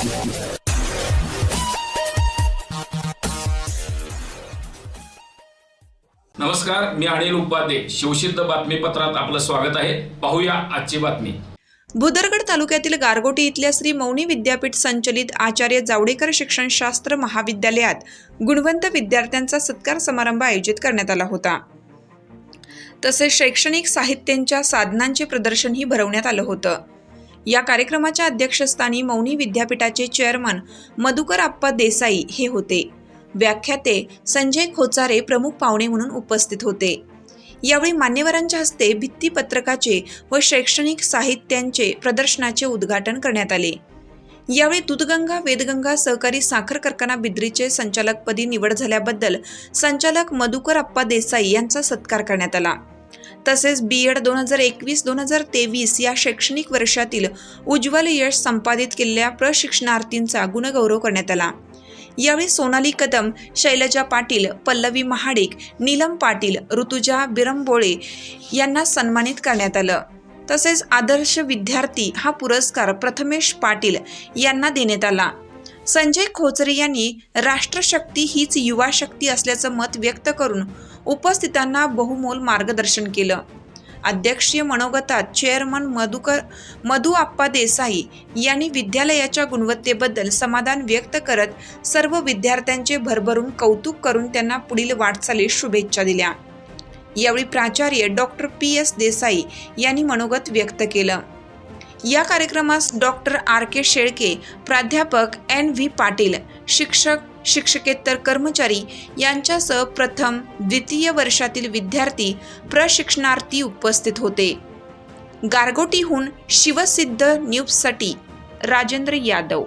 नमस्कार मी अनिल उपाध्ये. शिवसिद्ध बातमीपत्रात आपलं स्वागत आहे. पाहूया आजची बातमी. भुदरगड तालुक्यातील गारगोटी इथल्या श्री मौनी विद्यापीठ संचलित आचार्य जावडेकर शिक्षणशास्त्र महाविद्यालयात गुणवंत विद्यार्थ्यांचा सत्कार समारंभ आयोजित करण्यात आला होता. तसेच शैक्षणिक साहित्यांच्या साधनांचे प्रदर्शनही भरवण्यात आलं होतं. या कार्यक्रमाच्या अध्यक्षस्थानी मौनी विद्यापीठाचे चेअरमन मधुकर आप्पा देसाई हे होते. व्याख्याते संजय खोचारे प्रमुख पाहुणे म्हणून उपस्थित होते. यावेळी मान्यवरांच्या हस्ते भित्तीपत्रकाचे व शैक्षणिक साहित्यांचे प्रदर्शनाचे उद्घाटन करण्यात आले. यावेळी दूधगंगा वेदगंगा सहकारी साखर कारखाना बिद्रीचे संचालकपदी निवड झाल्याबद्दल संचालक मधुकर आप्पा देसाई यांचा सत्कार करण्यात आला. तसेच बी एड दोन हजार एकवीस दोन हजार तेवीस या शैक्षणिक वर्षातील उज्ज्वल यश संपादित केलेल्या प्रशिक्षणार्थींचा गुणगौरव करण्यात आला. यावेळी सोनाली कदम शैलजा पाटील पल्लवी महाडिक नीलम पाटील ऋतुजा बिरंबोळे यांना सन्मानित करण्यात आलं. तसेच आदर्श विद्यार्थी हा पुरस्कार प्रथमेश पाटील यांना देण्यात आला. संजय खोचरे यांनी राष्ट्रशक्ती हीच युवा शक्ती असल्याचं मत व्यक्त करून उपस्थितांना बहुमोल मार्गदर्शन केलं. अध्यक्षीय मनोगतात चेअरमन मधुकर मधु आप्पा देसाई यांनी विद्यालयाच्या गुणवत्तेबद्दल समाधान व्यक्त करत सर्व विद्यार्थ्यांचे भरभरून कौतुक करून त्यांना पुढील वाटचालीस शुभेच्छा दिल्या. यावेळी प्राचार्य डॉक्टर पी एस देसाई यांनी मनोगत व्यक्त केलं. या कार्यक्रमास डॉक्टर आर. के. शेळके प्राध्यापक एन व्ही पाटील शिक्षक शिक्षकेतर कर्मचारी यांच्यासह प्रथम द्वितीय वर्षातील विद्यार्थी प्रशिक्षणार्थी उपस्थित होते. गारगोटीहून शिवसिद्ध न्यूजसाठी राजेंद्र यादव